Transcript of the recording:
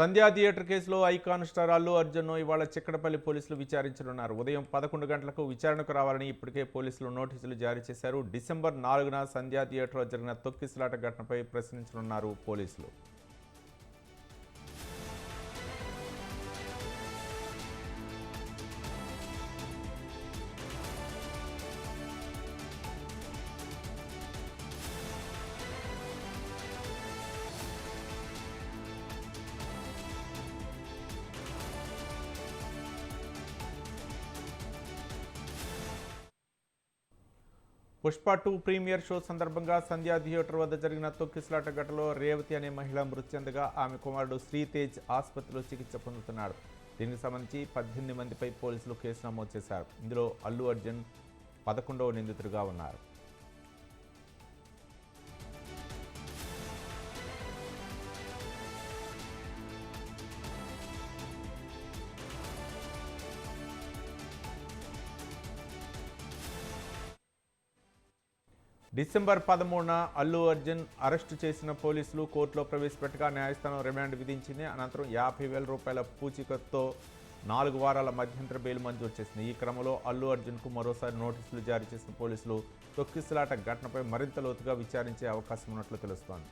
సంధ్యా theatre కేసులో icon star Allu అర్జున్ను ఇవాళ చిక్కడపల్లి పోలీసులు విచారించనున్నారు. ఉదయం పదకొండు గంటలకు విచారణకు రావాలని ఇప్పటికే పోలీసులు నోటీసులు జారీ చేశారు. డిసెంబర్ నాలుగున సంధ్యా థియేటర్లో జరిగిన తొక్కిసలాట ఘటనపై ప్రశ్నించనున్నారు పోలీసులు. పుష్ప టూ ప్రీమియర్ షో సందర్భంగా సంధ్యా థియేటర్ వద్ద జరిగిన తొక్కిసలాట ఘటనలో రేవతి అనే మహిళ మృతి చెందగా ఆమె కుమారుడు శ్రీతేజ్ ఆసుపత్రిలో చికిత్స పొందుతున్నాడు. దీనికి సంబంధించి పద్దెనిమిది మందిపై పోలీసులు కేసు నమోదు చేశారు. ఇందులో అల్లు అర్జున్ పదకొండవ నిందితుడిగా ఉన్నారు. డిసెంబర్ పదమూడున అల్లు అర్జున్ అరెస్టు చేసిన పోలీసులు కోర్టులో ప్రవేశపెట్టగా న్యాయస్థానం రిమాండ్ విధించింది. అనంతరం యాభై వేల రూపాయల పూచికత్తో నాలుగు వారాల మధ్యంతర బెయిల్ మంజూరు చేసింది. ఈ క్రమంలో అల్లు అర్జున్కు మరోసారి నోటీసులు జారీ చేసిన పోలీసులు తొక్కిసలాట ఘటనపై మరింత లోతుగా విచారించే అవకాశం ఉన్నట్లు తెలుస్తోంది.